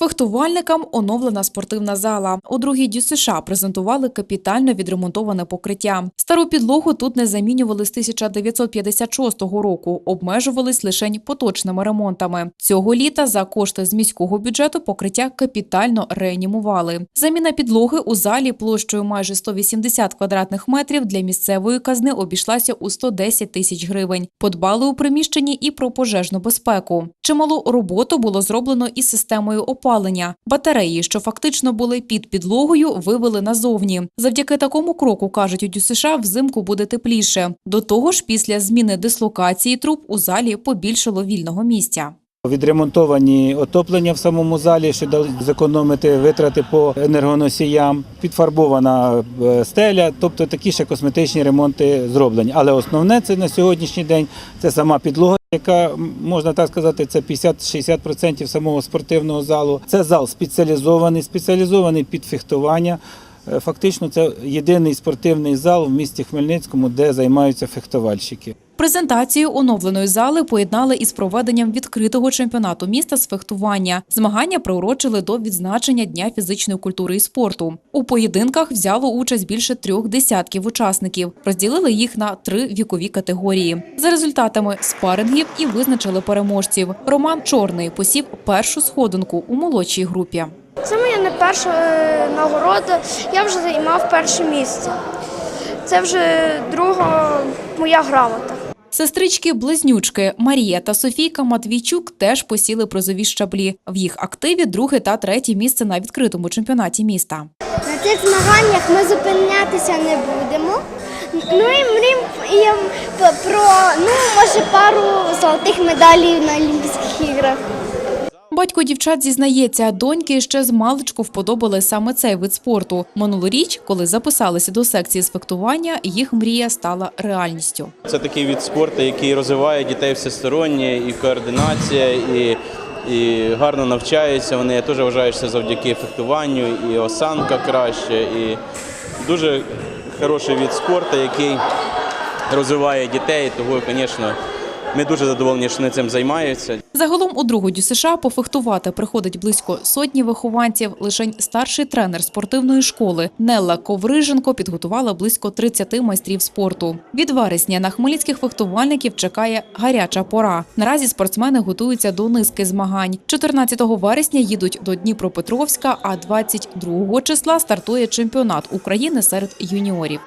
Фехтувальникам оновлена спортивна зала. У другій дю США презентували капітально відремонтоване покриття. Стару підлогу тут не замінювали з 1956 року, обмежувались лише поточними ремонтами. Цього літа за кошти з міського бюджету покриття капітально реанімували. Заміна підлоги у залі площею майже 180 квадратних метрів для місцевої казни обійшлася у 110 тисяч гривень. Подбали у приміщенні і про пожежну безпеку. Чималу роботу було зроблено із системою опалення. Батареї, що фактично були під підлогою, вивели назовні. Завдяки такому кроку, кажуть у ДЮСШ, взимку буде тепліше. До того ж, після зміни дислокації труб у залі побільшало вільного місця. Відремонтовані отоплення в самому залі, що дали зекономити витрати по енергоносіям, підфарбована е, стеля, тобто такі ще косметичні ремонти зроблені. Але основне це на сьогоднішній день це сама підлога, яка можна так сказати, це 50-60% самого спортивного залу. Це зал спеціалізований, спеціалізований під фехтування. Е, Фактично, це єдиний спортивний зал в місті Хмельницькому, де займаються фехтувальщики. Презентацію оновленої зали поєднали із проведенням відкритого чемпіонату міста з фехтування. Змагання приурочили до відзначення Дня фізичної культури і спорту. У поєдинках взяло участь більше трьох десятків учасників. Розділили їх на три вікові категорії. За результатами спарингів і визначили переможців. Роман Чорний посів першу сходинку у молодшій групі. Це не перша е, нагорода. Я вже займав перше місце. Це вже друга моя грамота. Сестрички-близнючки Марія та Софійка Матвійчук теж посіли призові щаблі. В їх активі друге та третє місце на відкритому чемпіонаті міста. На цих змаганнях ми зупинятися не будемо. Ну і мріємо про ну може пару золотих медалей на Олімпійських іграх. Батько дівчат зізнається, доньки ще з маличку вподобали саме цей вид спорту. Минулоріч, коли записалися до секції з фехтування, їх мрія стала реальністю. Це такий від спорту, який розвиває дітей всесторонньо, і координація, і, і гарно навчаються. Вони я теж вважаю, що завдяки фехтуванню, і осанка краще, і дуже хороший від спорту, який розвиває дітей. Тому, звісно, ми дуже задоволені, що вони цим займаються. Загалом у другу дю США пофехтувати приходить близько сотні вихованців. Лишень старший тренер спортивної школи Нелла Ковриженко підготувала близько 30 майстрів спорту. Від вересня на хмельницьких фехтувальників чекає гаряча пора. Наразі спортсмени готуються до низки змагань. 14 вересня їдуть до Дніпропетровська, а 22 числа стартує чемпіонат України серед юніорів.